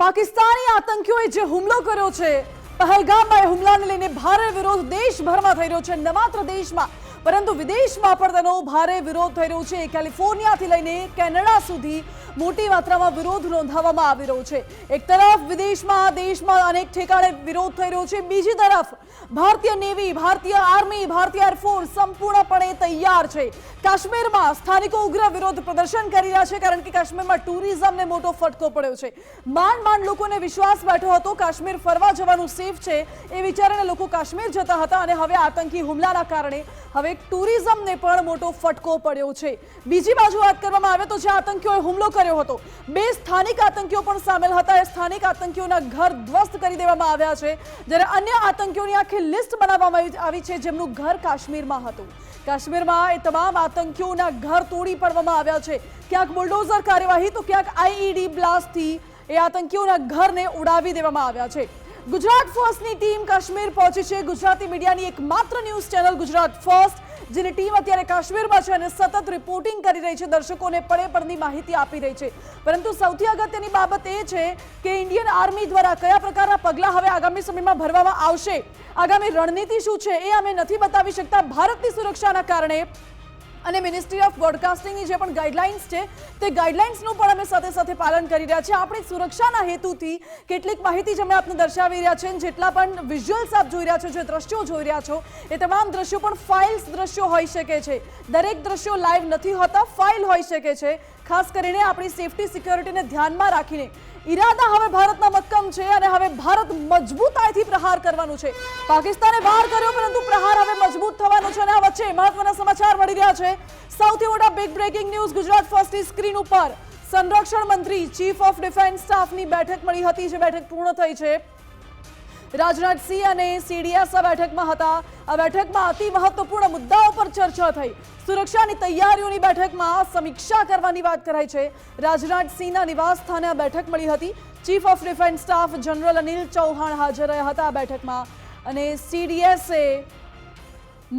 પાકિસ્તાની આતંકીઓએ જે હુમલો કર્યો છે, પહેલગામમાં એ હુમલાને લઈને ભારે વિરોધ દેશભરમાં થઈ રહ્યો છે. ન માત્ર દેશમાં પરંતુ વિદેશમાં પણ તેનો ભારે વિરોધ થઈ રહ્યો છે. કેલિફોર્નિયાથી લઈને કેનેડા સુધી મોટી માત્રામાં વિરોધ નોંધાવવામાં આવી રહ્યો છે. એક તરફ વિદેશમાં, દેશમાં અનેક ઠેકાણે વિરોધ થઈ રહ્યો છે. બીજી તરફ ભારતીય નેવી, ભારતીય આર્મી, ભારતીય એરફોર્સ સંપૂર્ણપણે તૈયાર છે. કાશ્મીરમાં સ્થાનિકો ઉગ્ર વિરોધ પ્રદર્શન કરી રહ્યા છે, કારણ કે કાશ્મીરમાં ટુરિઝમને મોટો ફટકો પડ્યો છે. માંડ માંડ લોકોને વિશ્વાસ બેઠો હતો. કાશ્મીર ફરવા જવાનું સેફ છે એ વિચારીને લોકો કાશ્મીર જતા હતા અને હવે આતંકી હુમલાના કારણે હવે ટુરિઝમને પણ મોટો ફટકો પડ્યો છે. બીજી બાજુ વાત કરવામાં આવે તો જે આતંકીઓએ હુમલો કર્યો હતો, બે સ્થાનિક આતંકીઓ પણ સામેલ હતા. એ સ્થાનિક આતંકીઓના ઘર ધ્વસ્ત કરી દેવામાં આવ્યા છે. જ્યારે અન્ય આતંકીઓની આખી લિસ્ટ બનાવવામાં આવી છે જેમનું ઘર કાશ્મીરમાં હતું. કાશ્મીરમાં એ તમામ આતંકીઓના ઘર તોડી પાડવામાં આવ્યા છે. ક્યાંક બુલડોઝર કાર્યવાહી, તો ક્યાંક આઈઈડી બ્લાસ્ટથી એ આતંકીઓના ઘરને ઉડાવી દેવામાં આવ્યા છે. ગુજરાત ફર્સ્ટની ટીમ કાશ્મીર પહોંચી છે. ગુજરાતી મીડિયાની એકમાત્ર ન્યૂઝ ચેનલ ગુજરાત ફર્સ્ટ, જેની ટીમ અત્યારે કાશ્મીરમાં છે અને સતત રિપોર્ટિંગ કરી રહી છે. દર્શકોને પડે પડની માહિતી આપી રહી છે. પરંતુ સૌથી અગત્યની બાબત એ છે કે ઇન્ડિયન આર્મી દ્વારા કયા પ્રકારના પગલાં હવે આગામી સમયમાં ભરવામાં આવશે? આગામી રણનીતિ શું છે એ અમે નથી બતાવી શકતા. ભારતની સુરક્ષાના કારણે અને મિનિસ્ટ્રી ઓફ બ્રોડકાસ્ટિંગની જે પણ ગાઈડલાઇન્સ છે, તે ગાઈડલાઇન્સનું પણ અમે સાથે સાથે પાલન કરી રહ્યા છીએ. આપણી સુરક્ષાના હેતુથી કેટલીક માહિતી જ અમે આપને દર્શાવી રહ્યા છે જેટલા પણ વિઝ્યુઅલ્સ આપ જોઈ રહ્યા છો, જે દ્રશ્યો જોઈ રહ્યા છો, એ તમામ દ્રશ્યો પણ ફાઇલ્સ દ્રશ્યો હોઈ શકે છે. દરેક દ્રશ્યો લાઈવ નથી હોતા ફાઇલ હોઈ શકે છે. ખાસ કરીને આપણી સેફટી સિક્યોરિટીને ધ્યાનમાં રાખીને ઈરાદા હવે ભારતના મક્કમ છે અને હવે ભારત મજબૂતાઈથી પ્રહાર કરવાનું છે. પાકિસ્તાને વાર કર્યો, પરંતુ પ્રહાર હવે મજબૂત થવાનો છે અને આ વચ્ચે મહત્વના સમાચાર મળી રહ્યા છે. સૌથી મોટા બિગ બ્રેકિંગ ન્યૂઝ ગુજરાત ફર્સ્ટની સ્ક્રીન ઉપર. સંરક્ષણ મંત્રી ચીફ ઓફ ડિફેન્સ સ્ટાફની બેઠક મળી હતી, જે બેઠક પૂર્ણ થઈ છે. રાજનાથસિંહ અને સીડીએસ આ બેઠકમાં હતા. આ બેઠકમાં અતિ મહત્વપૂર્ણ મુદ્દાઓ પર ચર્ચા થઈ. સુરક્ષાની તૈયારીઓની બેઠકમાં સમીક્ષા કરવાની વાત કરાઈ છે. રાજનાથસિંહના નિવાસ સ્થાને આ બેઠક મળી હતી. Chief of defence staff general Anil Chauhan હાજર રહ્યા હતા આ બેઠકમાં. અને સીડીએસએ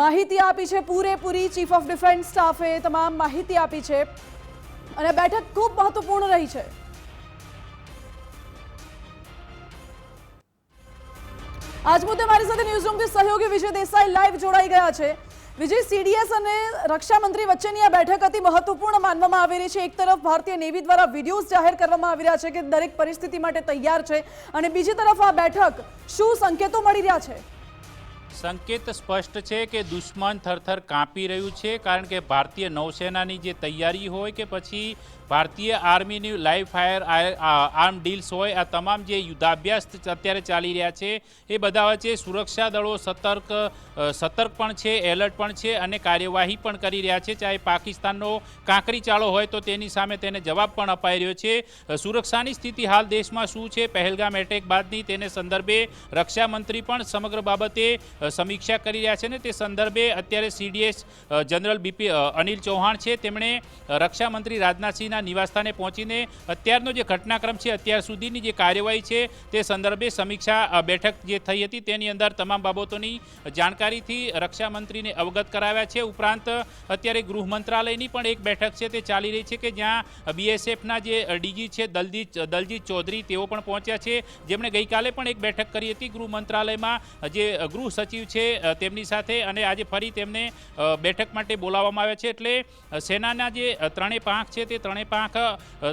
માહિતી આપી છે, પૂરેપૂરી ચીફ ઓફ ડિફેન્સ સ્ટાફે તમામ માહિતી આપી છે. અને બેઠક ખૂબ મહત્વપૂર્ણ રહી છે. આજ મુદ્દે મારી સાથે ન્યૂઝરૂમથી સહયોગી વિજય દેસાઈ લાઈવ જોડાઈ ગયા છે. વિજય સીડીએસ અને રક્ષામંત્રી વચ્ચેની આ બેઠક અતિ મહત્વપૂર્ણ માનવામાં આવી રહી છે. એક તરફ ભારતીય નેવી દ્વારા વિડીયોઝ જાહેર કરવામાં આવી રહ્યા છે કે દરેક પરિસ્થિતિ માટે તૈયાર છે અને બીજી તરફ આ બેઠક શું સંકેતો મળી રહ્યા છે? સંકેત સ્પષ્ટ છે કે દુશ્મન થરથર કાંપી રહ્યું છે, કારણ કે ભારતીય નૌસેનાની જે તૈયારી હોય કે પછી ભારતીય આર્મીની લાઈવ ફાયર આર્મ ડીલ્સ હોય, આ તમામ જે યુદ્ધાભ્યાસ અત્યારે ચાલી રહ્યા છે, એ બધા વચ્ચે સુરક્ષા દળો સતર્ક સતર્ક પણ છે, એલર્ટ પણ છે અને કાર્યવાહી પણ કરી રહ્યા છે, ચાહે પાકિસ્તાનનો કાંકરી ચાળો હોય તો તેની સામે તેને જવાબ પણ અપાઈ રહ્યો છે. સુરક્ષાની સ્થિતિ હાલ દેશમાં શું છે? પહેલગામ એટેક બાદની તેને સંદર્ભે રક્ષામંત્રી પણ સમગ્ર બાબતે સમીક્ષા કરી રહ્યા છે ને તે સંદર્ભે અત્યારે CDS general BP Anil Chauhan છે. તેમણે રક્ષામંત્રી રક્ષા મંત્રી રાજનાથસિંહના નિવાસસ્થાને પહોંચીને અત્યારનો જે ઘટનાક્રમ છે, અત્યાર સુધીની જે કાર્યવાહી છે, તે સંદર્ભે સમીક્ષા બેઠક જે થઈ હતી તેની અંદર તમામ બાબતોની જાણકારીથી રક્ષામંત્રીને અવગત કરાવ્યા છે. ઉપરાંત, અત્યારે ગૃહ મંત્રાલયની પણ એક બેઠક છે, તે ચાલી રહી છે કે જ્યાં બીએસએફના જે ડીજી છે, દલજીત દલજીત ચૌધરી તેઓ પણ પહોંચ્યા છે. જેમણે ગઈકાલે પણ એક બેઠક કરી હતી ગૃહ મંત્રાલયમાં જે ગૃહ સચિવ છે તેમની સાથે અને આજે ફરી તેમને બેઠક માટે બોલાવવામાં આવ્યા છે. એટલે સેનાના જે ત્રણેય પાંખ છે તે ત્રણેય પાંખ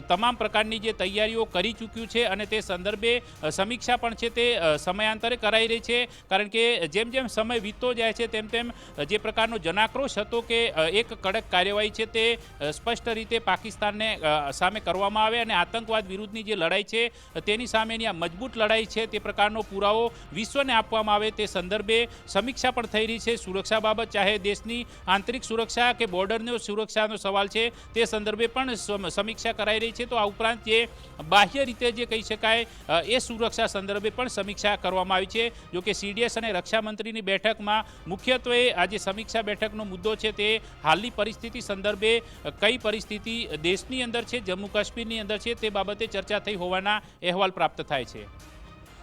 તમામ પ્રકારની જે તૈયારીઓ કરી ચૂક્યું છે અને તે સંદર્ભે સમીક્ષા પણ છે તે સમયાંતરે કરાઈ રહી છે. કારણ કે, જેમ જેમ સમય વીતતો જાય છે, તેમ તેમ જે પ્રકારનો જનાક્રોશ હતો કે એક કડક કાર્યવાહી છે તે સ્પષ્ટ રીતે પાકિસ્તાનને સામે કરવામાં આવે અને આતંકવાદ વિરુદ્ધની જે લડાઈ છે તેની સામેની આ મજબૂત લડાઈ છે તે પ્રકારનો પુરાવો વિશ્વને આપવામાં આવે તે સંદર્ભે સમીક્ષા પણ થઈ રહી છે. સુરક્ષા બાબત ચાહે દેશની આંતરિક સુરક્ષા કે બોર્ડરનો સુરક્ષાનો સવાલ છે, તે સંદર્ભે પણ સમ- સમીક્ષા કરાઈ રહી છે. તો આ ઉપરાંત જે બાહ્ય રીતે જે કહી શકાય એ સુરક્ષા સંદર્ભે પણ સમીક્ષા કરવામાં આવી છે. જોકે સીડીએસ અને રક્ષામંત્રીની બેઠકમાં મુખ્યત્વે આજે સમીક્ષા બેઠકનો મુદ્દો છે, તે હાલની પરિસ્થિતિ સંદર્ભે કઈ પરિસ્થિતિ દેશની અંદર છે જમ્મુ કાશ્મીરની અંદર છે, તે બાબતે ચર્ચા થઈ હોવાના અહેવાલ પ્રાપ્ત થાય છે.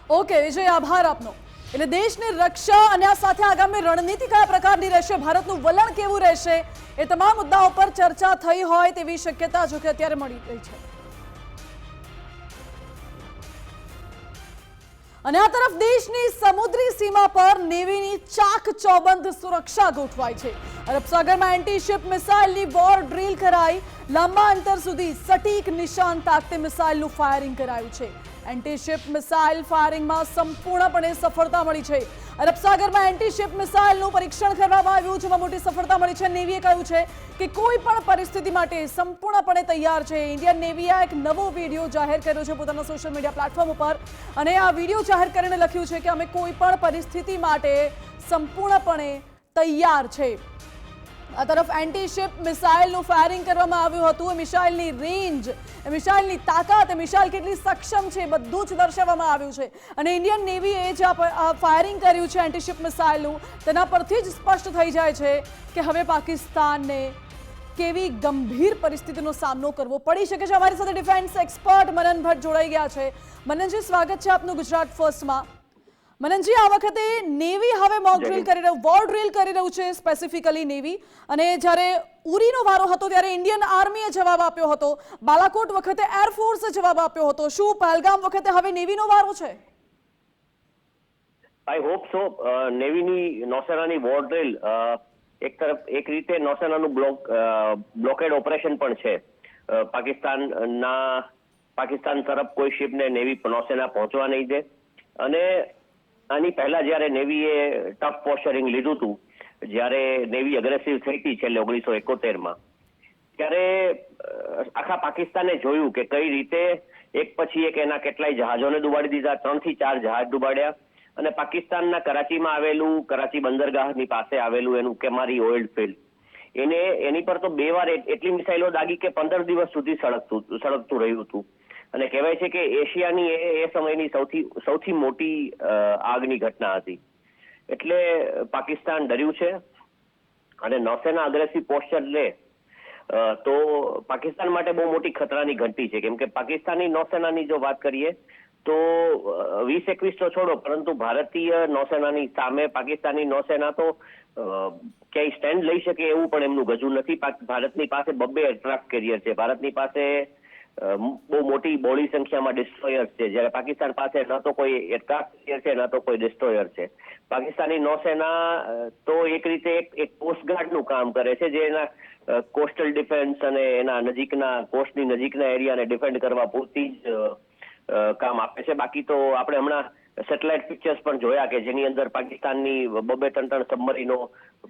ઓકે, વિજય, આભાર આપનો. એટલે દેશની રક્ષા અને આ સાથે આગામી રણનીતિ કયા પ્રકારની રહેશે, ભારતનું વલણ કેવું રહેશે, એ તમામ મુદ્દાઓ પર ચર્ચા થઈ હોય તેવી શક્યતા જોકે અત્યારે મળી રહી છે. અને આ તરફ દેશની સમુદ્રી સીમા પર નેવીની ચાક ચોબંધ સુરક્ષા ગોઠવાઈ છે. અરબ સાગરમાં એન્ટી શિપ મિસાઇલની વોર ડ્રીલ કરાઈ. લાંબા અંતર સુધી સટીક નિશાન તાકતે મિસાઇલનું ફાયરિંગ કરાયું છે. એન્ટીશિપ મિસાઇલ ફાયરિંગમાં સંપૂર્ણપણે સફળતા મળી છે. અરબ સાગરમાં એન્ટી મિસાઇલનું પરીક્ષણ કરવામાં આવ્યું જેમાં મોટી સફળતા મળી છે. નેવીએ કહ્યું છે કે કોઈ પણ પરિસ્થિતિ માટે સંપૂર્ણપણે તૈયાર છે. ઇન્ડિયન નેવીએ એક નવો વીડિયો જાહેર કર્યો છે પોતાના સોશિયલ મીડિયા પ્લેટફોર્મ ઉપર. અને આ વીડિયો જાહેર કરીને લખ્યું છે કે અમે કોઈ પણ પરિસ્થિતિ માટે સંપૂર્ણપણે તૈયાર છે. આ તરફ એન્ટી શિપ મિસાઇલનું ફાયરિંગ કરવામાં આવ્યું હતું. એ મિસાઇલની રેન્જ મિસાઇલની તાકાત, એ મિસાઇલ કેટલી સક્ષમ છે બધું જ દર્શાવવામાં આવ્યું છે. અને ઇન્ડિયન નેવીએ જે ફાયરિંગ કર્યું છે એન્ટી શિપ મિસાઇલનું, તેના પરથી જ સ્પષ્ટ થઈ જાય છે કે હવે પાકિસ્તાનને કેવી ગંભીર પરિસ્થિતિનો સામનો કરવો પડી શકે છે. અમારી સાથે ડિફેન્સ એક્સપર્ટ મનન ભટ્ટ જોડાઈ ગયા છે. મનનજી, સ્વાગત છે આપનું ગુજરાત ફર્સ્ટમાં મનનજી આ વખતે નેવી હવે મોક ડ્રિલ કરી રહ્યું વોર ડ્રિલ કરી રહ્યું છે સ્પેસિફિકલી નેવી અને જ્યારે ઉરીનો વારો હતો ત્યારે ઇન્ડિયન આર્મીએ જવાબ આપ્યો હતો. બાલાકોટ વખતે એરફોર્સે જવાબ આપ્યો હતો. શું પહેલગામ વખતે હવે નેવીનો વારો છે? આઈ હોપ સો નેવીની નૌસેનાની વોર ડ્રિલ એક તરફ એક રીતે નૌસેનાનું બ્લોક બ્લોકેડ ઓપરેશન પણ છે. પાકિસ્તાનના પાકિસ્તાન તરફ કોઈ શિપને નેવી નૌસેના પહોંચવા નહીં દે. અને આની પહેલા જ્યારે નેવીએ ટફ પોસ્ચરિંગ લીધું હતું, જ્યારે નેવી અગ્રેસિવ થઈ હતી છેલ્લે ઓગણીસો એકોતેરમાં, ત્યારે આખા પાકિસ્તાને જોયું કે કઈ રીતે એક પછી એક એના કેટલાય જહાજોને ડુબાડી દીધા ત્રણથી ચાર જહાજ ડુબાડ્યા અને પાકિસ્તાનના કરાચીમાં આવેલું, કરાચી બંદરગાહની પાસે આવેલું એનું કેમારી ઓઇલ ફિલ્ડ. એને, એની પર તો બે વાર એટ- એટલી મિસાઇલો દાગી કે પંદર દિવસ સુધી સળગતું સળગતું રહ્યું હતું. અને કહેવાય છે કે એશિયાની એ એ સમયની સૌથી સૌથી મોટી આગની ઘટના હતી. એટલે પાકિસ્તાન ડર્યું છે અને નૌસેના અગ્રેસિવ પોસ્ચર લે તો પાકિસ્તાન માટે બહુ મોટી ખતરાની ઘંટી છે. કેમ કે પાકિસ્તાની નૌસેનાની જો વાત કરીએ, તો વીસ એકવીસ તો છોડો, પરંતુ ભારતીય નૌસેનાની સામે પાકિસ્તાની નૌસેના તો ક્યાંય સ્ટેન્ડ લઈ શકે એવું પણ એમનું ગજુ નથી. ભારતની પાસે બબ્બે એરક્રાફ્ટ કેરિયર છે. ભારતની પાસે બહુ મોટી બોડી સંખ્યામાં ડિસ્ટ્રોયર છે. જ્યારે પાકિસ્તાન પાસે ન તો કોઈ એરક્રાફ્ટ છે, ન તો કોઈ ડિસ્ટ્રોયર છે. પાકિસ્તાની નૌસેના તો એક રીતે એક કોસ્ટગાર્ડનું કામ કરે છે, જે એના કોસ્ટલ ડિફેન્સ અને એના નજીકના કોસ્ટની નજીકના એરિયાને ડિફેન્ડ કરવા પૂરતી જ કામ આપે છે. બાકી તો આપણે હમણાં સેટેલાઇટ પિક્ચર્સ પણ જોયા કે જેની અંદર પાકિસ્તાનની બબે ત્રણ ત્રણ સબમરીનો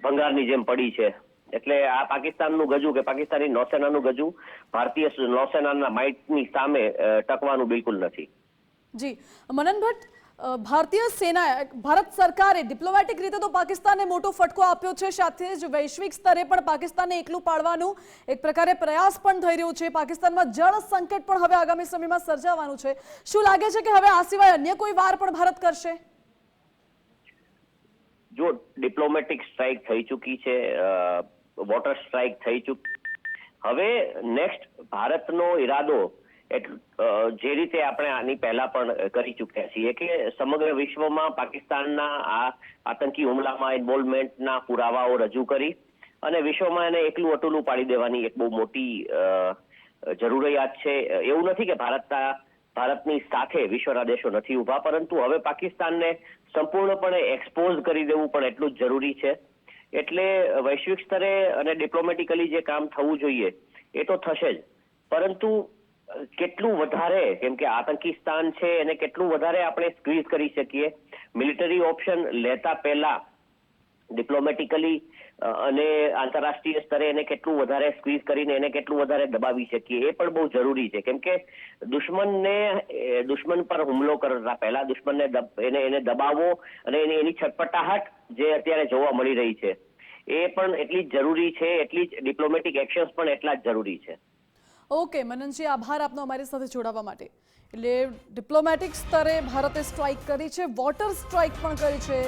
ભંગારની જેમ પડી છે. એટલે આ પાકિસ્તાનનું ગજુ કે પાકિસ્તાની નૌસેનાનું ગજુ ભારતીય નૌસેનાના માઇટની સામે ટકવાનું બિલકુલ નથી. જી. મનન ભટ્ટ ભારતીય સેનાએ ભારત સરકારે ડિપ્લોમેટિક રીતે તો પાકિસ્તાનને મોટો ફટકો આપ્યો છે સાથે જ વૈશ્વિક સ્તરે પણ પાકિસ્તાનને એકલું પાડવાનું એક પ્રકારે પ્રયાસ પણ થઈ રહ્યો છે. પાકિસ્તાનમાં જળ સંકટ પણ હવે આગામી સમયમાં સર્જાવાનું છે. શું લાગે છે કે હવે આ સિવાય અન્ય કોઈ વાર પણ ભારત કરશે? જો ડિપ્લોમેટિક સ્ટ્રાઇક થઈ ચૂકી છે વોટર સ્ટ્રાઇક થઈ ચૂકી, હવે નેક્સ્ટ ભારતનો ઈરાદો જે રીતે આપણે આની પહેલા પણ કરી ચૂક્યા છીએ કે સમગ્ર વિશ્વમાં પાકિસ્તાનના આ આતંકી હુમલામાં ઇન્વોલ્વમેન્ટના પુરાવાઓ રજૂ કરી અને વિશ્વમાં એને એકલું અટુલું પાડી દેવાની એક બહુ મોટી જરૂરિયાત છે. એવું નથી કે ભારતના ભારતની સાથે વિશ્વના દેશો નથી ઊભા, પરંતુ હવે પાકિસ્તાનને સંપૂર્ણપણે એક્સપોઝ કરી દેવું પણ એટલું જ જરૂરી છે. એટલે વૈશ્વિક સ્તરે અને ડિપ્લોમેટિકલી જે કામ થવું જોઈએ, એ તો થશે જ. પરંતુ કેટલું વધારે, કેમ કે આતંકી સ્થાન છે એને કેટલું વધારે આપણે સ્ક્વીઝ કરી શકીએ? મિલિટરી ઓપ્શન લેતા પહેલા ડિપ્લોમેટિકલી અને આંતરરાષ્ટ્રીય સ્તરે એને કેટલું વધારે સ્ક્વીઝ કરીને એને કેટલું વધારે દબાવી શકીએ, એ પણ બહુ જરૂરી છે. કેમ કે દુશ્મનને દુશ્મન પર હુમલો કરતા પહેલા દુશ્મનને એને એને દબાવવો અને એની એની છટપટાહટ જે અત્યારે જોવા મળી રહી છે. એ પણ એટલી જ જરૂરી છે, એટલી જ ડિપ્લોમેટિક એક્શન્સ પણ એટલા જ જરૂરી છે. ઓકે, મનનજી આભાર આપનો અમારી સાથે જોડાવા માટે. એટલે ડિપ્લોમેટિક સ્તરે ભારતે સ્ટ્રાઇક કરી છે વોટર સ્ટ્રાઇક પણ કરી છે.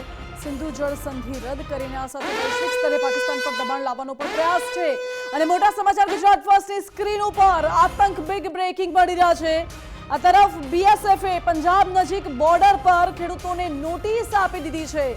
સિંધુ જળ સંધિ રદ કરીને આ સાથે વૈશ્વિક સ્તરે પાકિસ્તાન પર દબાણ લાવવાનો પણ પ્રયાસ છે. અને મોટા સમાચાર, ગુજરાત ફર્સ્ટની સ્ક્રીન ઉપર આતંક બિગ બ્રેકિંગ મળી રહ્યા છે. આ તરફ બીએસએફએ પંજાબ નજીક બોર્ડર પર ખેડૂતોને નોટિસ આપી દીધી છે.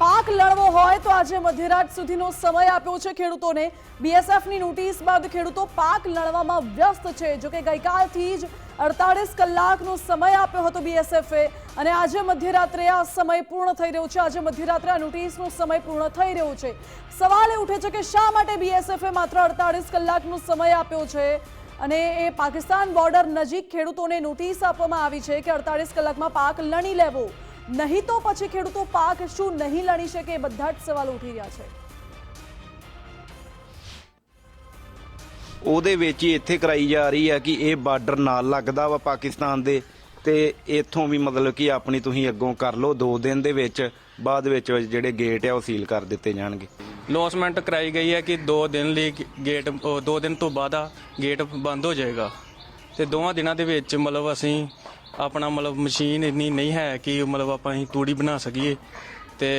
પાક લણવો હોય તો આજે મધ્યરાત સુધીનો સમય આપ્યો છે ખેડૂતોને. બીએસએફની નોટિસ બાદ ખેડૂતો પાક લણવામાં વ્યસ્ત છે. જો કે ગઈકાલથી જ અડતાળીસ કલાકનો સમય આપ્યો હતો બીએસએફે અને આજે મધ્યરાત્રે આ સમય પૂર્ણ થઈ રહ્યો છે. આજે મધ્યરાત્રે આ નોટિસનો સમય પૂર્ણ થઈ રહ્યો છે. સવાલ એ ઉઠે છે કે શા માટે બીએસએફે માત્ર અડતાળીસ કલાકનો સમય આપ્યો છે? અને એ પાકિસ્તાન બોર્ડર નજીક ખેડૂતોને નોટિસ આપવામાં આવી છે કે અડતાળીસ કલાકમાં પાક લણી લેવો. નહીં તો પછી ખેડૂતો પાક શું નહીં લણી શકે એ બધા જ સવાલો ઉઠી રહ્યા છે ਉਹਦੇ ਵਿੱਚ ਹੀ ਇੱਥੇ ਕਰਾਈ ਜਾ ਰਹੀ ਹੈ ਕਿ ਇਹ ਬਾਰਡਰ ਨਾਲ ਲੱਗਦਾ ਵਾ ਪਾਕਿਸਤਾਨ ਦੇ ਤੇ ਇੱਥੋਂ ਵੀ ਮਤਲਬ ਕਿ ਆਪਣੀ ਤੁਸੀਂ ਅੱਗੋਂ ਕਰ ਲਓ 2 ਦਿਨ ਦੇ ਵਿੱਚ ਬਾਅਦ ਵਿੱਚ ਜਿਹੜੇ ਗੇਟ ਆ ਉਹ ਸੀਲ ਕਰ ਦਿੱਤੇ ਜਾਣਗੇ ਲੌਸਮੈਂਟ ਕਰਾਈ ਗਈ ਹੈ ਕਿ 2 ਦਿਨ ਲਈ ਗੇਟ 2 ਦਿਨ ਤੋਂ ਬਾਅਦ ਆ ਗੇਟ ਬੰਦ ਹੋ ਜਾਏਗਾ ਤੇ ਦੋਵਾਂ ਦਿਨਾਂ ਦੇ ਵਿੱਚ ਮਤਲਬ ਅਸੀਂ ਆਪਣਾ ਮਤਲਬ ਮਸ਼ੀਨ ਇੰਨੀ ਨਹੀਂ ਹੈ ਕਿ ਮਤਲਬ ਆਪਾਂ ਅਸੀਂ ਤੂੜੀ ਬਣਾ ਸਕੀਏ ਤੇ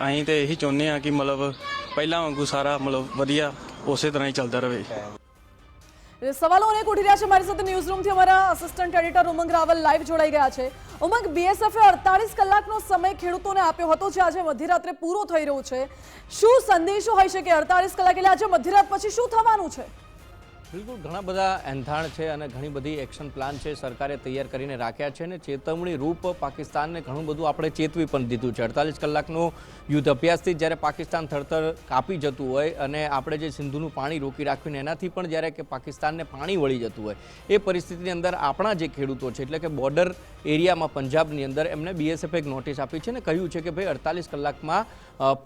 ਅਸੀਂ ਤੇ ਇਹੀ ਚਾਹੁੰਦੇ ਆ ਕਿ ਮਤਲਬ ਪਹਿਲਾਂ ਵਾਂਗੂ ਸਾਰਾ ਮਤਲਬ ਵਧੀਆ ਉਸੇ ਤਰ੍ਹਾਂ ਹੀ ਚੱਲਦਾ ਰਹੇ એ સવાલો અનેક ઉઠી રહ્યા છે મારી સાથે ન્યૂઝ રૂમથી અમારા assistant editor Umang Raval live જોડાઈ ગયા છે ઉમંગ બીએસએફે અડતાલીસ કલાકનો સમય ખેડૂતોને આપ્યો હતો જે આજે મધ્યરાત્રે પૂરો થઈ રહ્યો છે શું સંદેશો હોઈ શકે અડતાલીસ કલાક એટલે આજે મધ્યરાત પછી શું થવાનું છે બિલકુલ ઘણા બધા એંધાણ છે અને ઘણી બધી એક્શન પ્લાન છે સરકારે તૈયાર કરીને રાખ્યા છે અને ચેતવણી રૂપ પાકિસ્તાનને ઘણું બધું આપણે ચેતવી પણ દીધું છે. અડતાલીસ કલાકનો યુદ્ધ અભ્યાસથી જ્યારે પાકિસ્તાન થરથર કાપી જતું હોય અને આપણે જે સિંધુનું પાણી રોકી રાખ્યું ને એનાથી પણ જ્યારે કે પાકિસ્તાનને પાણી વળી જતું હોય, એ પરિસ્થિતિની અંદર આપણા જે ખેડૂતો છે, એટલે કે બોર્ડર એરિયામાં પંજાબની અંદર એમને બીએસએફ એક નોટિસ આપી છે ને કહ્યું છે કે ભાઈ અડતાલીસ કલાકમાં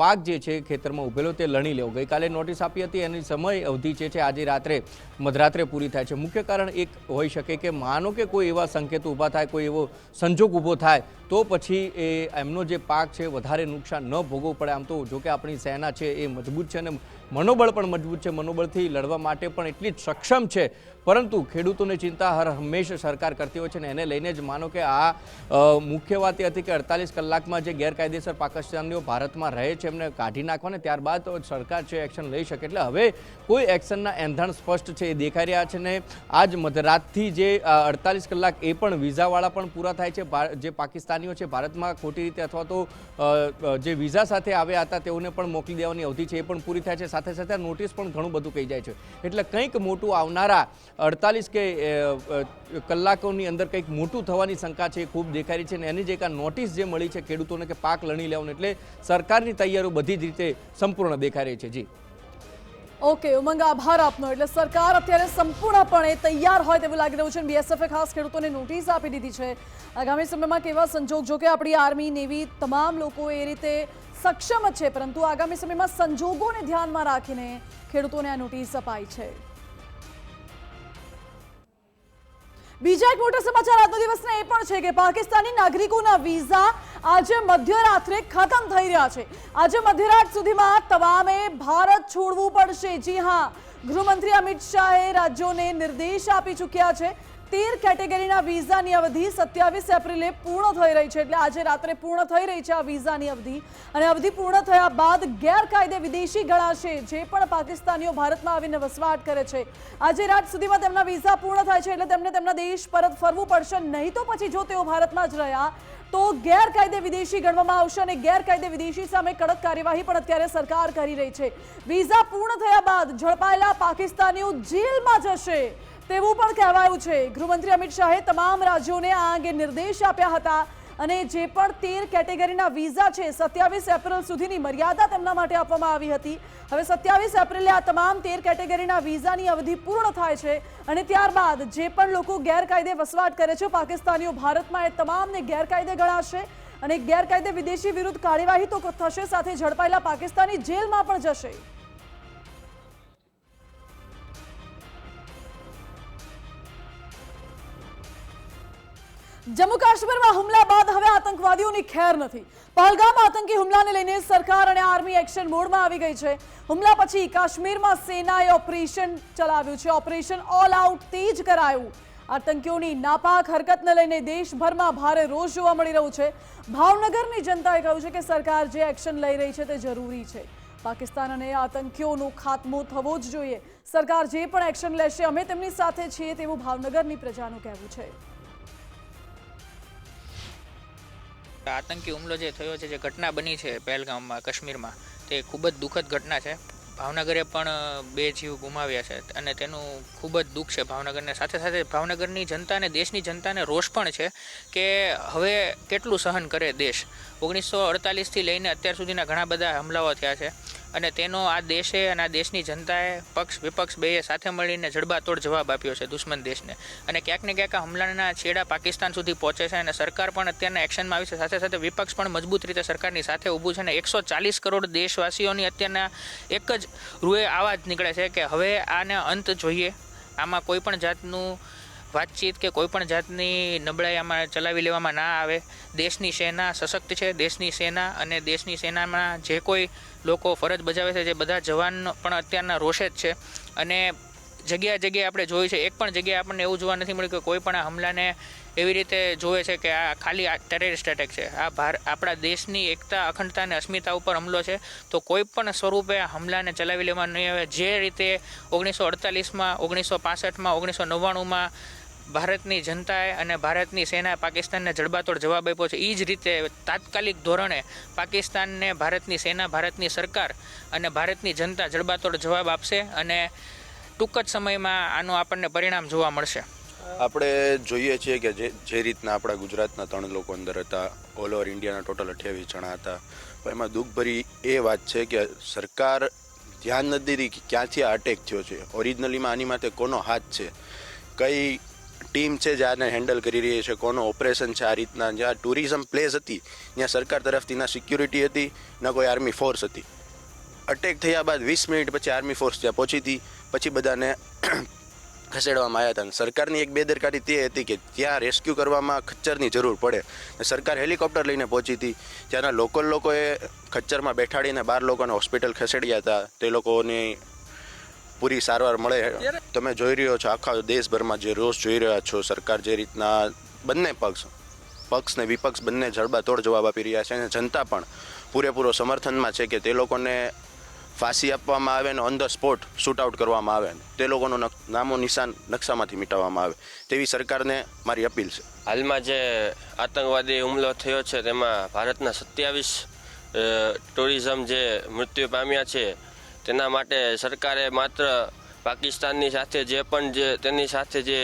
પાક જે છે ખેતરમાં ઉભેલો તે લણી લેવો. ગઈકાલે નોટિસ આપી હતી, એની સમય અવધિ છે આજે રાત્રે મધરાત્રે પૂરી થાય છે. મુખ્ય કારણ એક હોઈ શકે કે માનો કે કોઈ એવા સંકેતો ઊભા થાય, કોઈ એવો સંજોગ ઊભો થાય, તો પછી એ એમનો જે પાક છે, વધારે નુકસાન ન ભોગવવું પડે. આમ તો જો કે આપણી સેના છે એ મજબૂત છે અને મનોબળ પણ મજબૂત છે. મનોબળથી લડવા માટે પણ એટલી જ સક્ષમ છે. પરંતુ ખેડૂતોની ચિંતા હર હંમેશ સરકાર કરતી હોય છે ને એને લઈને જ માનો કે આ મુખ્ય વાત એ હતી કે અડતાલીસ કલાકમાં જે ગેરકાયદેસર પાકિસ્તાનીઓ ભારતમાં રહે છે એમને કાઢી નાખવાને ત્યારબાદ સરકાર છે એક્શન લઈ શકે. એટલે હવે કોઈ એક્શનના એંધાણ સ્પષ્ટ છે એ દેખાઈ રહ્યા છે ને આજ મધરાતથી જે અડતાલીસ કલાક એ પણ વિઝાવાળા પણ પૂરા થાય છે. જે પાકિસ્તાનીઓ છે ભારતમાં ખોટી રીતે અથવા તો જે વિઝા સાથે આવ્યા હતા તેઓને પણ મોકલી દેવાની અવધિ છે એ પણ પૂરી થાય છે. સાથે સાથે સાથે નોટિસ પણ ઘણું બધું કહી જાય છે. એટલે કંઈક મોટું આવનારા અડતાલીસ કે કલાકોની અંદર કંઈક મોટું થવાની શંકા છે એ ખૂબ રહી છે અને એની જે આ નોટિસ જે મળી છે ખેડૂતોને કે પાક લણી લેવાનું એટલે સરકારની તૈયારીઓ બધી જ રીતે સંપૂર્ણ દેખાઈ રહી છે. જી. ઓકે, ઉમંગ આભાર આપનો. એટલે સરકાર અત્યારે સંપૂર્ણપણે તૈયાર હોય તેવું લાગી રહ્યું છે બીએસએફે ખાસ ખેડૂતોને નોટિસ આપી દીધી છે. આગામી સમયમાં કેવા સંજોગ? જો કે આપણી આર્મી, નેવી તમામ લોકો એ રીતે સક્ષમ છે, પરંતુ આગામી સમયમાં સંજોગોને ધ્યાનમાં રાખીને ખેડૂતોને આ નોટિસ અપાઈ છે. બીજા એક મોટા સમાચાર આજનો દિવસના એ પણ છે કે પાકિસ્તાની નાગરિકોના વિઝા આજે મધ્યરાત્રે ખતમ થઈ રહ્યા છે. આજે મધ્યરાત સુધીમાં તમામે ભારત છોડવું પડશે. જી હા, ગૃહમંત્રી અમિત શાહે રાજ્યોને નિર્દેશ આપી ચૂક્યા છે. તેર કેટેગરીના વિઝાની અવધિ સત્યાવીસ એપ્રિલે પૂર્ણ થઈ રહી છે એટલે આજે રાત્રે પૂર્ણ થઈ રહી છે આ વિઝાની અવધિ. અને અવધિ પૂર્ણ થયા બાદ ગેરકાયદે વિદેશી ગણાશે, જે પણ પાકિસ્તાનીઓ ભારતમાં આવીને વસવાટ કરે છે. આજે રાત સુધીમાં તેમના વિઝા પૂર્ણ થાય છે એટલે તેમને તેમના દેશ પરત ફરવું પડશે. નહીં તો પછી જો તેઓ ભારતમાં જ રહ્યા, તો ગેરકાયદે વિદેશી ગણવામાં આવશે અને ગેરકાયદે વિદેશી સામે કડક કાર્યવાહી પણ અત્યારે સરકાર કરી રહી છે. વિઝા પૂર્ણ થયા બાદ ઝડપાયેલા પાકિસ્તાનીઓ જેલમાં જશે. તેવું પણ કહેવાયું છે. ગૃહમંત્રી અમિત શાહે તમામ રાજ્યોને આ અંગે નિર્દેશ આપ્યા હતા અને જે પણ તેર કેટેગરીના વિઝા છે, સત્યાવીસ એપ્રિલ સુધીની મર્યાદા તેમના માટે આપવામાં આવી હતી. હવે સત્યાવીસ એપ્રિલે આ તમામ તેર કેટેગરીના વિઝાની અવધિ પૂર્ણ થાય છે અને ત્યારબાદ જે પણ લોકો ગેરકાયદે વસવાટ કરે છે, પાકિસ્તાનીઓ ભારતમાં એ તમામને ગેરકાયદે ગણાશે અને ગેરકાયદે વિદેશી વિરુદ્ધ કાર્યવાહી તો થશે, સાથે ઝડપાયેલા પાકિસ્તાની જેલમાં પણ જશે. જમ્મુ કાશ્મીરમાં હુમલા બાદ હવે આતંકવાદીઓની ખેર નથી. પહલગામ આતંકી હુમલાને લઈને સરકાર અને આર્મી એક્શન મોડમાં આવી ગઈ છે. હુમલા પછી કાશ્મીરમાં સેનાએ ઓપરેશન ચલાવ્યું છે. ઓપરેશન ઓલ આઉટ તેજ કરાયું. આતંકીઓની નાપાક હરકતને લઈને દેશભરમાં ભારે રોષ જોવા મળી રહ્યું છે. ભાવનગરની જનતાએ કહ્યું છે કે સરકાર જે એક્શન લઈ રહી છે તે જરૂરી છે. પાકિસ્તાન અને આતંકીઓનો ખાત્મો થવો જ જોઈએ. સરકાર જે પણ એક્શન લેશે, અમે તેમની સાથે છીએ તેવું ભાવનગરની પ્રજાનું કહેવું છે. આતંકી હુમલો જે થયો છે, જે ઘટના બની છે પહેલગામમાં, કાશ્મીરમાં, તે ખૂબ જ દુઃખદ ઘટના છે. ભાવનગરે પણ બે જીવ ગુમાવ્યા છે અને તેનું ખૂબ જ દુઃખ છે ભાવનગરને. સાથે સાથે ભાવનગરની જનતાને દેશની જનતાને રોષ પણ છે કે હવે કેટલું સહન કરે દેશ. ઓગણીસો અડતાલીસથી લઈને અત્યાર સુધીના ઘણા બધા હુમલાઓ થયા છે. અને તેનો આ દેશે અને આ દેશની જનતાએ પક્ષ વિપક્ષ બેએ સાથે મળીને જડબાતોડ જવાબ આપ્યો છે દુશ્મન દેશને. અને ક્યાંક ને ક્યાંક આ હમલાના છેડા પાકિસ્તાન સુધી પહોંચે છે અને સરકાર પણ અત્યારના એક્શનમાં આવી છે. સાથે સાથે વિપક્ષ પણ મજબૂત રીતે સરકારની સાથે ઊભું છે અને એકસો ચાલીસ કરોડ દેશવાસીઓની અત્યારના એક જ રૂએ આવાજ નીકળે છે કે હવે આને અંત જોઈએ. આમાં કોઈ પણ જાતનું વાતચીત કે કોઈ પણ જાતની નબળાઈ આમાં ચલાવી લેવામાં ના આવે. દેશની સેના સશક્ત છે. દેશની સેના અને દેશની સેનામાં જે કોઈ લોકો ફરજ બજાવે છે, જે બધા જવાન પણ અત્યારના રોષે જ છે. અને જગ્યા જગ્યાએ આપણે જોયું છે. એક પણ જગ્યાએ આપણને એવું જોવા નથી મળ્યું કે કોઈ પણ હુમલાને એવી રીતે જોવે છે કે આ ખાલી આ ટેરરિસ્ટ એટેક છે. આ ભાર, આપણા દેશની એકતા, અખંડતા અને અસ્મિતા ઉપર હુમલો છે. તો કોઈ પણ સ્વરૂપે આ હુમલાને ચલાવી લેવામાં નહીં આવે. જે રીતે ઓગણીસો અડતાલીસમાં, ઓગણીસો પાસઠમાં, ઓગણીસો નવ્વાણુંમાં ભારતની જનતાએ અને ભારતની સેનાએ પાકિસ્તાનને જડબાતોડ જવાબ આપ્યો છે. એ જ રીતે તાત્કાલિક ધોરણે પાકિસ્તાનને ભારતની સેના, ભારતની સરકાર અને ભારતની જનતા જડબાતોડ જવાબ આપશે અને ટૂંક જ સમયમાં આનું આપણને પરિણામ જોવા મળશે. આપણે જોઈએ છીએ કે જે જે રીતના આપણા ગુજરાતના ત્રણ લોકો અંદર હતા, ઓલ ઓવર ઇન્ડિયાના ટોટલ અઠ્યાવીસ જણા હતા. પણ એમાં દુઃખભરી એ વાત છે કે સરકાર ધ્યાન નથી દીધી કે ક્યાંથી આ અટેક થયો છે. ઓરિજિનલીમાં આની માટે કોનો હાથ છે? કઈ ટીમ છે જે આને હેન્ડલ કરી રહી છે, કોનો ઓપરેશન છે, આ રીતના જ્યાં ટુરિઝમ પ્લેસ હતી, ત્યાં સરકાર તરફથી ના સિક્યુરિટી હતી, ના કોઈ આર્મી ફોર્સ હતી. અટેક થયા બાદ વીસ મિનિટ પછી આર્મી ફોર્સ ત્યાં પહોંચી હતી, પછી બધાને ખસેડવામાં આવ્યા હતા. સરકારની એક બેદરકારી તે હતી કે ત્યાં રેસ્ક્યુ કરવામાં ખચ્ચરની જરૂર પડે. સરકાર હેલિકોપ્ટર લઈને પહોંચી હતી. ત્યાંના લોકલ લોકોએ ખચ્ચરમાં બેઠાડીને બાર લોકોને હોસ્પિટલ ખસેડ્યા હતા. તે લોકોની પૂરી સારવાર મળે તમે જોઈ રહ્યો છો આખા દેશભરમાં જે રોષ જોઈ રહ્યા છો સરકાર જે રીતના બંને પક્ષ પક્ષ ને વિપક્ષ બંને જડબાતોડ જવાબ આપી રહ્યા છે અને જનતા પણ પૂરેપૂરો સમર્થનમાં છે કે તે લોકોને ફાંસી આપવામાં આવે અને on the spot shoot out કરવામાં આવે તે લોકોનું નક- નામો નિશાન નકશામાંથી મિટાવવામાં આવે. તેવી સરકારને મારી અપીલ છે. હાલમાં જે આતંકવાદી હુમલો થયો છે તેમાં ભારતના સત્યાવીસ ટુરિઝમ જે મૃત્યુ પામ્યા છે તેના માટે સરકારે માત્ર પાકિસ્તાનની સાથે જે પણ જે તેની સાથે જે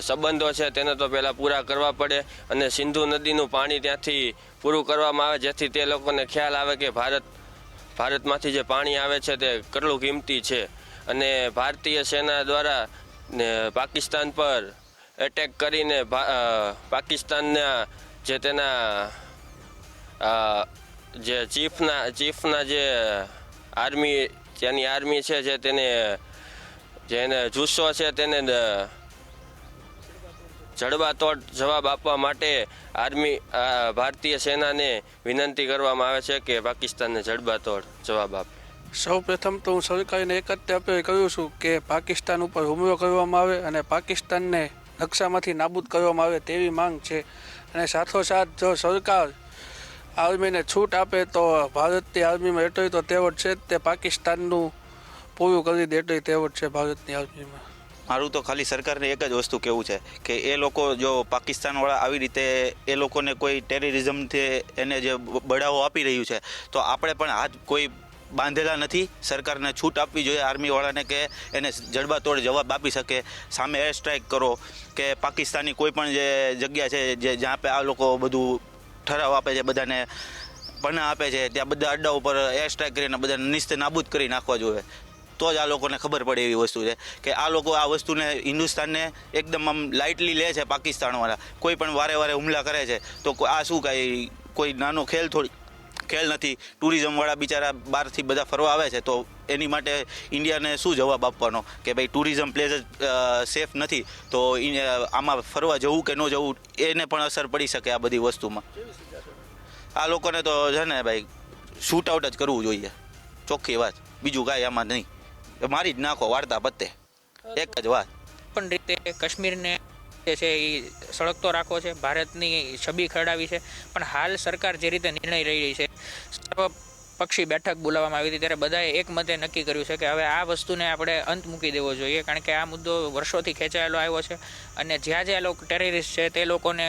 સંબંધો છે તેને તો પહેલાં પૂરા કરવા પડે અને સિંધુ નદીનું પાણી ત્યાંથી પૂરું કરવામાં આવે, જેથી તે લોકોને ખ્યાલ આવે કે ભારત, ભારતમાંથી જે પાણી આવે છે તે કેટલું કિંમતી છે. અને ભારતીય સેના દ્વારા પાકિસ્તાન પર એટેક કરીને પાકિસ્તાનના જે તેના જે ચીફના ચીફના જે આર્મી ત્યાંની આર્મી છે, જે તેને જેને જુસ્સો છે, તેને જડબાતોડ જવાબ આપવા માટે આર્મી ભારતીય સેનાને વિનંતી કરવામાં આવે છે કે પાકિસ્તાનને જડબાતોડ જવાબ આપે. સૌ પ્રથમ તો હું સરકારને એક જ અપીલ કરું છું કે પાકિસ્તાન ઉપર હુમલો કરવામાં આવે અને પાકિસ્તાનને નકશામાંથી નાબૂદ કરવામાં આવે તેવી માંગ છે. અને સાથોસાથ જો સરકાર આર્મીને છૂટ આપે તો ભારતની આર્મીમાં એટલી તો તેવડ છે તે પાકિસ્તાનનું પૂરું કરી દે એટલી તેવડ છે ભારતની આર્મીમાં. મારું તો ખાલી સરકારને એક જ વસ્તુ કેવું છે કે એ લોકો જો પાકિસ્તાનવાળા આવી રીતે એ લોકોને કોઈ ટેરરિઝમથી એને જે બઢાવો આપી રહ્યું છે, તો આપણે પણ હાથ કોઈ બાંધેલા નથી. સરકારને છૂટ આપવી જોઈએ આર્મીવાળાને કે એને જડબાતોડ જવાબ આપી શકે. સામે એર સ્ટ્રાઇક કરો કે પાકિસ્તાની કોઈ પણ જે જગ્યા છે, જે જ્યાં પે આ લોકો બધું ઠરાવ આપે છે, બધાને પના આપે છે, ત્યાં બધા અડ્ડા ઉપર એર સ્ટ્રાઇક કરીને બધાને નિસ્તે નાબૂદ કરી નાખવા જોઈએ. તો જ આ લોકોને ખબર પડે એવી વસ્તુ છે કે આ લોકો આ વસ્તુને હિન્દુસ્તાનને એકદમ આમ લાઇટલી લે છે પાકિસ્તાનવાળા. કોઈ પણ વારે વારે હુમલા કરે છે, તો આ શું કાંઈ કોઈ નાનો ખેલ થોડી ખેલ નથી ટુરિઝમવાળા બિચારા બહારથી બધા ફરવા આવે છે, તો એની માટે ઇન્ડિયાને શું જવાબ આપવાનો? કે ભાઈ, ટુરિઝમ પ્લેસ સેફ નથી, તો આમાં ફરવા જવું કે ન જવું, એને પણ અસર પડી શકે આ બધી વસ્તુમાં. આ લોકોને તો છે ને ભાઈ શૂટ આઉટ જ કરવું જોઈએ. ચોખ્ખી વાત. બીજું કાંઈ આમાં નહીં. મારી જ નાખો વાર્તા પત્તે. એક જ વાત. પણ રીતે કાશ્મીરને જે છે એ સળગતો રાખવો છે, ભારતની છબી ખરડાવી છે. પણ હાલ સરકાર જે રીતે નિર્ણય રહી રહી છે પક્ષી બેઠક બોલાવવામાં આવી હતી, ત્યારે બધાએ એક મતે નક્કી કર્યું છે કે હવે આ વસ્તુને આપણે અંત મૂકી દેવો જોઈએ, કારણ કે આ મુદ્દો વર્ષોથી ખેંચાયેલો આવ્યો છે અને જ્યાં જ્યાં લોકો ટેરરિસ્ટ છે તે લોકોને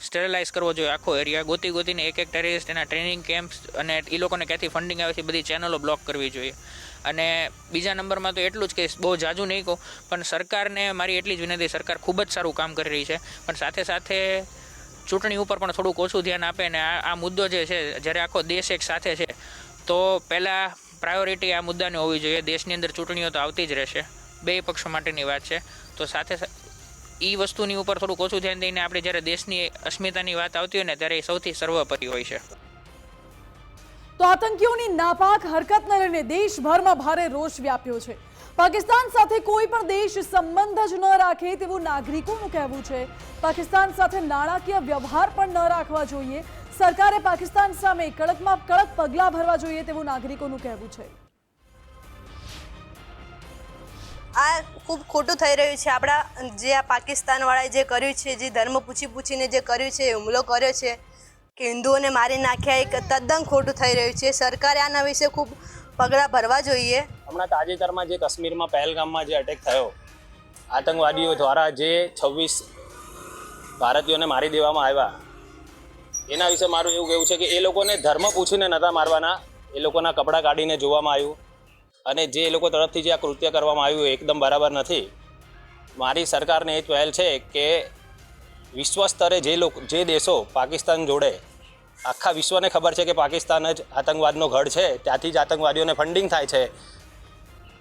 સ્ટેરલાઇઝ કરવો જોઈએ, આખો એરિયા ગોતી ગોતીને એક એક ટેરરિસ્ટ એના ટ્રેનિંગ કેમ્પ્સ અને એ લોકોને ક્યાંથી ફંડિંગ આવે છે, બધી ચેનલો બ્લોક કરવી જોઈએ. અને બીજા નંબરમાં તો એટલું જ કે બહુ જાજુ નહીં કહું, પણ સરકારને મારી એટલી જ વિનંતી, સરકાર ખૂબ જ સારું કામ કરી રહી છે. પણ સાથે સાથે ચૂંટણી ઉપર પણ થોડુંક ઓછું ધ્યાન આપે ને આ આ મુદ્દો જે છે, જ્યારે આખો દેશ એક સાથે છે, તો પહેલાં પ્રાયોરિટી આ મુદ્દાને હોવી જોઈએ. દેશની અંદર ચૂંટણીઓ તો આવતી જ રહેશે. બે પક્ષો માટેની વાત છે. તો સાથે એ વસ્તુની ઉપર થોડુંક ઓછું ધ્યાન દઈને આપણે જ્યારે દેશની અસ્મિતાની વાત આવતી હોય ને, ત્યારે એ સૌથી સર્વોપરી હોય છે. તો આતંકીઓની નાપાક હરકતને લઈને દેશભરમાં ભારે રોષ વ્યાપ્યો છે. પાકિસ્તાન સાથે કોઈ પણ દેશ સંબંધ જ ન રાખે તેવું નાગરિકોનું કહેવું છે. પાકિસ્તાન સાથે નાણાકીય વ્યવહાર પણ ન રાખવા જોઈએ. સરકારે પાકિસ્તાન સામે કડકમાં કડક પગલાં ભરવા જોઈએ તેવું નાગરિકોનું કહેવું છે. આ ખૂબ ખોટું થઈ રહ્યું છે. આપણા જે આ પાકિસ્તાનવાળાએ જે કર્યું છે, જે ધર્મ પૂછી પૂછીને જે કર્યું છે, હુમલો કર્યો છે કે હિન્દુઓને મારી નાખ્યા. એક તદ્દન ખોટું થઈ રહ્યું છે. સરકારે આના વિશે ખૂબ પગલાં ભરવા જોઈએ. હમણાં તાજેતરમાં જે કાશ્મીરમાં પહેલગામમાં જે અટેક થયો, આતંકવાદીઓ દ્વારા જે છવ્વીસ ભારતીયોને મારી દેવામાં આવ્યા, એના વિશે મારું એવું કહેવું છે કે એ લોકોને ધર્મ પૂછીને નહોતા મારવાના. એ લોકોના કપડાં કાઢીને જોવામાં આવ્યું. અને જે લોકો તરફથી જે આ કૃત્ય કરવામાં આવ્યું એકદમ બરાબર નથી. મારી સરકારને એ પહેલ છે કે વિશ્વ સ્તરે જે લોકો, જે દેશો પાકિસ્તાન જોડે આખા વિશ્વને ખબર છે કે પાકિસ્તાન જ આતંકવાદનો ગઢ છે, ત્યાંથી જ આતંકવાદીઓને ફંડિંગ થાય છે.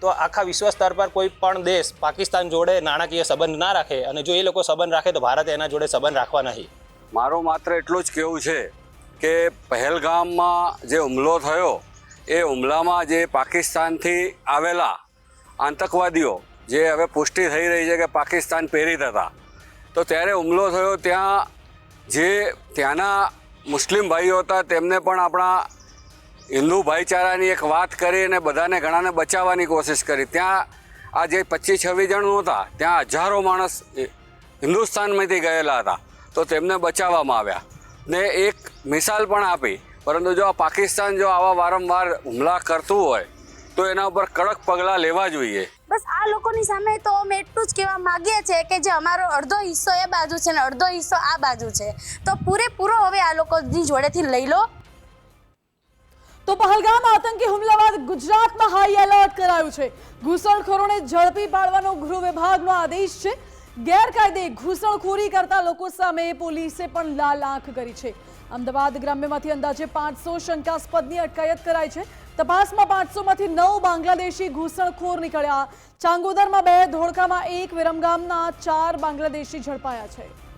તો આખા વિશ્વ સ્તર પર કોઈ પણ દેશ પાકિસ્તાન જોડે નાણાકીય સંબંધ ના રાખે અને જો એ લોકો સંબંધ રાખે તો ભારત એના જોડે સંબંધ રાખવા નહીં. મારો માત્ર એટલું જ કહેવું છે કે પહેલગામમાં જે હુમલો થયો, એ હુમલામાં જે પાકિસ્તાનથી આવેલા આતંકવાદીઓ, જે હવે પુષ્ટિ થઈ રહી છે કે પાકિસ્તાન પ્રેરિત હતા, તો ત્યારે હુમલો થયો ત્યાં જે ત્યાંના મુસ્લિમ ભાઈઓ હતા, તેમને પણ આપણા હિન્દુ ભાઈચારાની એક વાત કરી અને બધાને ઘણાને બચાવવાની કોશિશ કરી. ત્યાં આ જે પચીસ છવ્વીસ જણ હતા, ત્યાં હજારો માણસ હિન્દુસ્તાનમાંથી ગયેલા હતા, તો તેમને બચાવવામાં આવ્યા. ને એક મિસાલ પણ આપી, પરંતુ જો આ પાકિસ્તાન જો આવા વારંવાર હુમલા કરતું હોય તો એના ઉપર કડક પગલાં લેવા જોઈએ. બસ આ લોકોની સામે તો અમે એટલું જ કહેવા માંગીએ છીએ કે જે અમારો અડધો હિસ્સો એ બાજુ છે ને અડધો હિસ્સો આ બાજુ છે. તો પૂરેપૂરો હવે આ લોકોની જોડેથી લઈ લો. તો પહલગામ આતંકી હુમલા બાદ ગુજરાતમાં હાઈ એલર્ટ કરાયું છે. ઘૂસણખોરોને ઝડપી પાડવાનો ગૃહ વિભાગનો આદેશ છે. ગેરકાયદે ઘૂસણખોરી કરતા લોકો સામે પોલીસે પણ લાલ આંખ કરી છે. અમદાવાદ ગ્રામ્યમાંથી અંદાજે પાંચસો શંકાસ્પદની અટકાયત કરાઈ છે. તપાસમાં પાંચસોમાંથી નવ બાંગ્લાદેશી ઘૂસણખોર નીકળ્યા. ચાંગોદરમાં બે, ધોળકામાં એક, વિરમગામના ચાર બાંગ્લાદેશી ઝડપાયા છે.